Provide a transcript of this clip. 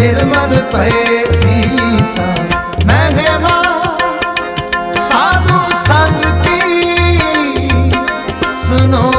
ਨਿਰਮਲ ਭਏ ਜੀਤਾ। ਮੈਂ ਗਵਾ ਸਾਧੂ ਸੰਗ ਕੀ ਸੁਨੋ